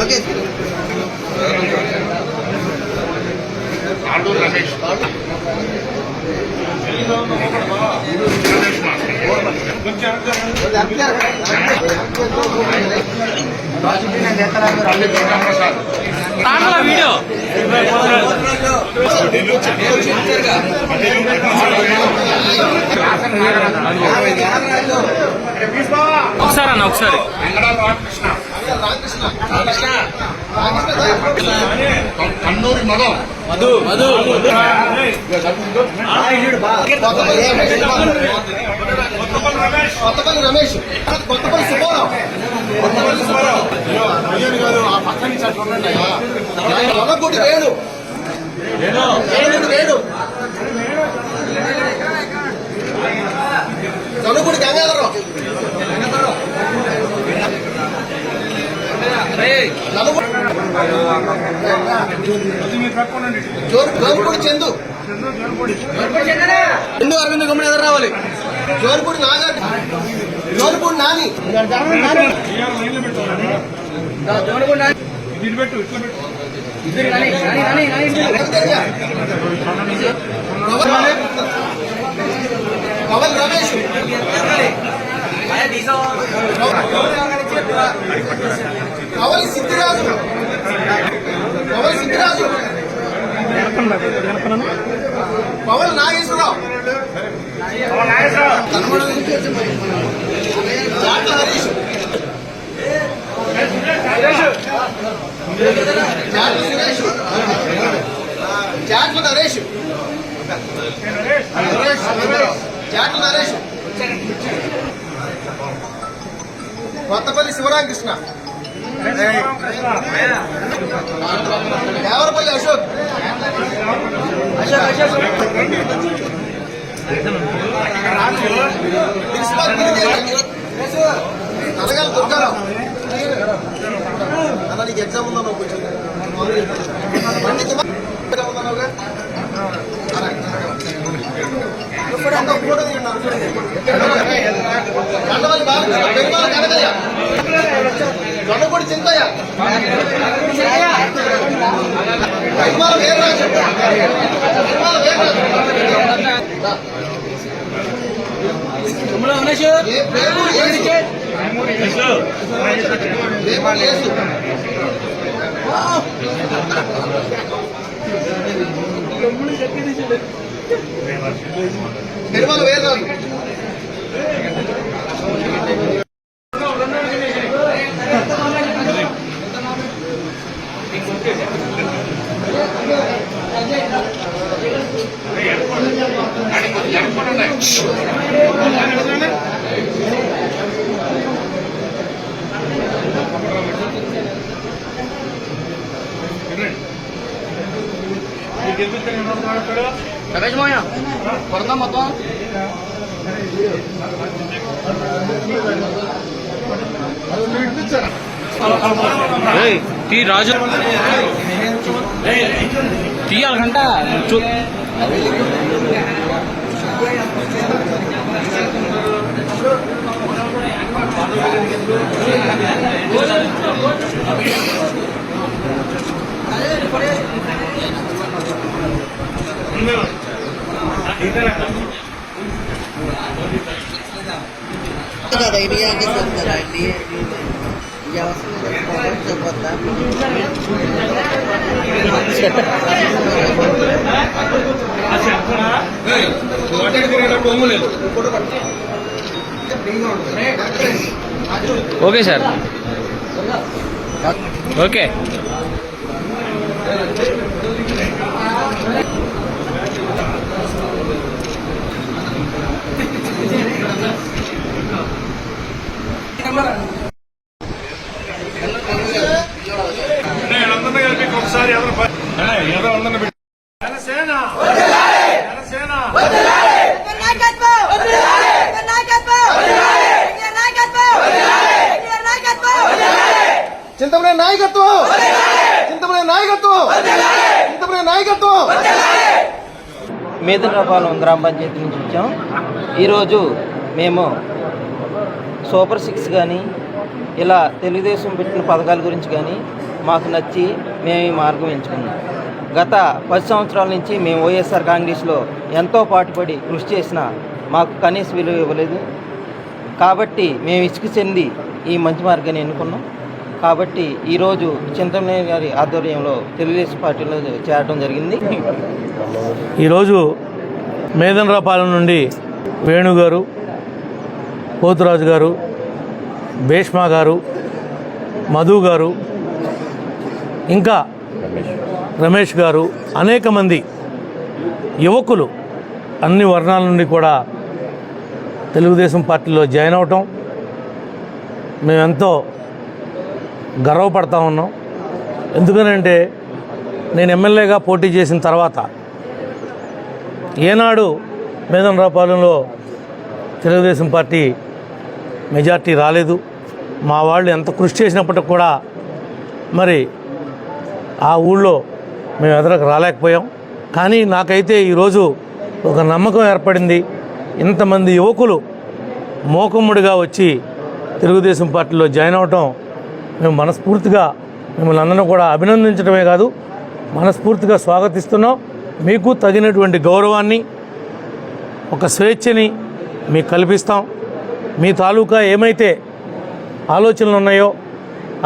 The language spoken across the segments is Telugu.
ఓకే. రమేష్. వీడియో. ఒకసారి అన్న ఒకసారి. వెంకటాల రామకృష్ణ. కన్నూరి మదం. మధు మధు కొత్తపల్లి రమేష్. కొత్తపల్లి సుబ్బారావు. కొత్తపల్లి సుబ్బారావు. కాదు ఆ పక్క నుంచి అట్లా ఉండండి వేణు నలుగుడి గంగాధరరావు నలుగుడు జోరు జోరుపూడి చందు అరవింద్ గమ్మున ఎదురు రావాలి. జోరుపూడి నాగార్జున జోరుపూడి నాని. పవన్ రమేష్. పవన్ సిద్ధిరాజు. పవన్ సిద్ధిరాజు. పవన్ నాగేశ్వరరావు. జాట్ల హరీష్ జాట్ల సురేష్. జాట్ల నరేష్. జాట్ల నరేష్. కొత్తపల్లి శివరామకృష్ణ. దేవరపల్లి అశోక్. ప్రిన్సిపాల్ నలగాల దుర్గారావు నీకు ఎగ్జామ్ ఉందన్న నువ్వు కొంచెం పండిత ఉందన్నావుగా ఫోటో కండవల్లి ఏ ప్రేమ యేసు ప్రేమ యేసు పెరుమాల వీరరాజు రమేష్ మోయ కొడతా మొత్తం ఏయ్, తీ రాజు తీయాలకంట చూ okay sir. Okay నాయకత్వం నాయకత్వం నాయకత్వం నాయకత్వం చింతమనే నాయకత్వం! చింతమనే నాయకత్వం! చింతమనే నాయకత్వం! మేదనపాలెం గ్రామ పంచాయతీ నుంచి వచ్చాం. ఈరోజు మేము సూపర్ సిక్స్ కానీ ఇలా తెలుగుదేశం పెట్టిన పథకాల గురించి కానీ మాకు నచ్చి మేము ఈ మార్గం ఎంచుకున్నాం. గత పది సంవత్సరాల నుంచి మేము వైఎస్ఆర్ కాంగ్రెస్లో ఎంతో పాటుపడి కృషి చేసినా మాకు కనీస విలువ ఇవ్వలేదు. కాబట్టి మేము ఇసుక చెంది ఈ మంచి మార్గాన్ని ఎన్నుకున్నాం. కాబట్టి ఈరోజు చింతమనేని గారి ఆధ్వర్యంలో తెలుగుదేశం పార్టీలో చేరడం జరిగింది. ఈరోజు మేదనరాపాలెం నుండి వేణు గారు పోతురాజు గారు భీష్మా గారు మధు గారు ఇంకా రమేష్ గారు అనేక మంది యువకులు అన్ని వర్ణాల నుండి కూడా తెలుగుదేశం పార్టీలో జాయిన్ అవటం మేమెంతో గర్వపడతా ఉన్నాం. ఎందుకనంటే నేను ఎమ్మెల్యేగా పోటీ చేసిన తర్వాత ఏనాడు మేదనరాపాలెంలో తెలుగుదేశం పార్టీ మెజార్టీ రాలేదు. మా వాళ్ళు ఎంత కృషి చేసినప్పటికి కూడా మరి ఆ ఊళ్ళో మేము ఎదురకు రాలేకపోయాం. కానీ నాకైతే ఈరోజు ఒక నమ్మకం ఏర్పడింది. ఇంతమంది యువకులు మోకమ్ముడిగా వచ్చి తెలుగుదేశం పార్టీలో జాయిన్ అవటం మేము మనస్ఫూర్తిగా మిమ్మల్ని అందరం కూడా అభినందించడమే కాదు మనస్ఫూర్తిగా స్వాగతిస్తున్నాం. మీకు తగినటువంటి గౌరవాన్ని ఒక స్వేచ్ఛని మీకు కల్పిస్తాం. మీ తాలూకా ఏమైతే ఆలోచనలు ఉన్నాయో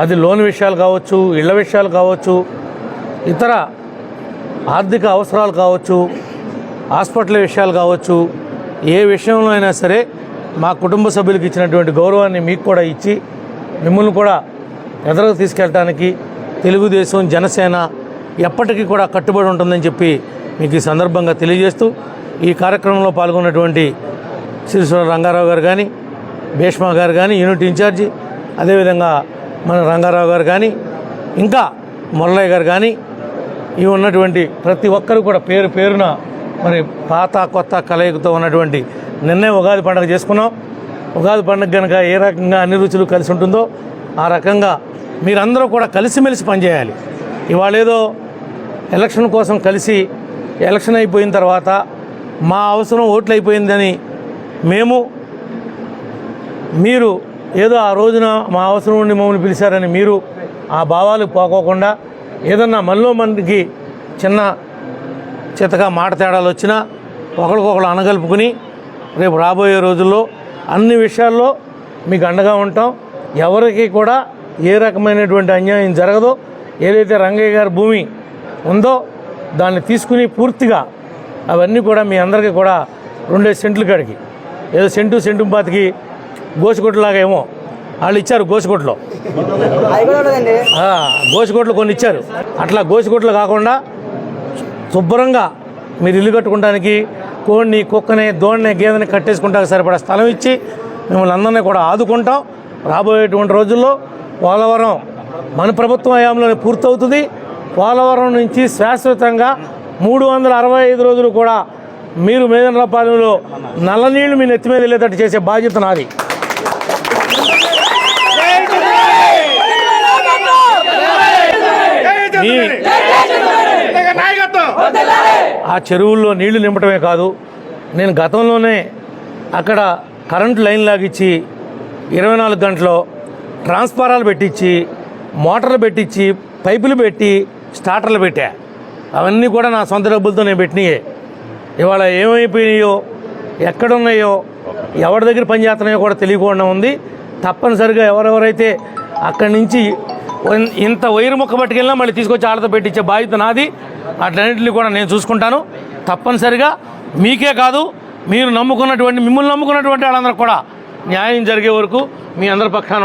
అది లోన్ విషయాలు కావచ్చు ఇళ్ళ విషయాలు కావచ్చు ఇతర ఆర్థిక అవసరాలు కావచ్చు హాస్పిటల్ విషయాలు కావచ్చు ఏ విషయంలో అయినా సరే మా కుటుంబ సభ్యులకు ఇచ్చినటువంటి గౌరవాన్ని మీకు కూడా ఇచ్చి మిమ్మల్ని కూడా ఎదరకు తీసుకెళ్ళటానికి తెలుగుదేశం జనసేన ఎప్పటికీ కూడా కట్టుబడి ఉంటుందని చెప్పి మీకు ఈ సందర్భంగా తెలియజేస్తూ ఈ కార్యక్రమంలో పాల్గొన్నటువంటి శ్రీశ్వర రంగారావు గారు కానీ భీష్మ గారు కానీ యూనిట్ ఇన్ఛార్జి అదేవిధంగా మన రంగారావు గారు కానీ ఇంకా మురళయ్య గారు కానీ ఇవి ఉన్నటువంటి ప్రతి ఒక్కరు కూడా పేరు పేరున మరి పాత కొత్త కలయికతో ఉన్నటువంటి నిన్నే ఉగాది పండుగ చేసుకున్నాం. ఉగాది పండుగ కనుక ఏ రకంగా అన్ని రుచులు కలిసి ఉంటుందో ఆ రకంగా మీరందరూ కూడా కలిసిమెలిసి పనిచేయాలి. ఇవాళ ఏదో ఎలక్షన్ కోసం కలిసి ఎలక్షన్ అయిపోయిన తర్వాత మా అవసరం ఓట్లు అయిపోయిందని మేము మీరు ఏదో ఆ రోజున మా అవసరం ఉండి మమ్మల్ని పిలిచారని మీరు ఆ భావాలు పోకోకుండా ఏదన్నా మనలో మనకి చిన్న చితగా మాట తేడాలు వచ్చినా ఒకరికొకరు అనగలుపుకుని రేపు రాబోయే రోజుల్లో అన్ని విషయాల్లో మీకు అండగా ఉంటాం. ఎవరికి కూడా ఏ రకమైనటువంటి అన్యాయం జరగదో ఏదైతే రంగయ్య గారి భూమి ఉందో దాన్ని తీసుకుని పూర్తిగా అవన్నీ కూడా మీ అందరికీ కూడా రెండే సెంట్లు కాడికి ఏదో సెంటు సెంటు పాతికి గోసిగుట్టలాగా ఏమో వాళ్ళు ఇచ్చారు ఆ, గోసిగుట్టలు కొన్ని ఇచ్చారు. అట్లా గోసిగుట్టలు కాకుండా శుభ్రంగా మీరు ఇల్లు కట్టుకోవడానికి కోడిని కుక్కని దోణ్ణి గేదెని కట్టేసుకుంటానికి సరిపడా స్థలం ఇచ్చి మిమ్మల్ని అందరినీ కూడా ఆదుకుంటాం. రాబోయేటువంటి రోజుల్లో పోలవరం మన ప్రభుత్వం హయాంలోనే పూర్తవుతుంది. పోలవరం నుంచి శాశ్వతంగా మూడు వందల అరవై ఐదు రోజులు కూడా మీరు మేదనపాలెంలో నల్ల నీళ్ళు మీ నెత్తి మీద వెళ్ళేటట్టు చేసే బాధ్యత నాది. ఆ చెరువుల్లో నీళ్ళు నింపటమే కాదు నేను గతంలోనే అక్కడ కరెంటు లైన్ లాగిచ్చి ఇరవై నాలుగు గంటలు ట్రాన్స్ఫారాలు పెట్టించి మోటార్లు పెట్టించి పైపులు పెట్టి స్టార్టర్లు పెట్టా. అవన్నీ కూడా నా సొంత డబ్బులతో నేను పెట్టినాయే. ఇవాళ ఏమైపోయినాయో ఎక్కడున్నాయో ఎవరి దగ్గర పనిచేస్తున్నాయో కూడా తెలియకుండా ఉంది. తప్పనిసరిగా ఎవరెవరైతే అక్కడి నుంచి ఇంత వైరు మొక్క పట్టుకెళ్ళినా మళ్ళీ తీసుకొచ్చి ఆడతో పెట్టించే బాధ్యత నాది. అట్లన్నింటినీ కూడా నేను చూసుకుంటాను. తప్పనిసరిగా మీకే కాదు మీరు నమ్ముకున్నటువంటి మిమ్మల్ని నమ్ముకున్నటువంటి వాళ్ళందరూ కూడా న్యాయం జరిగే వరకు మీ అందరి పక్షాన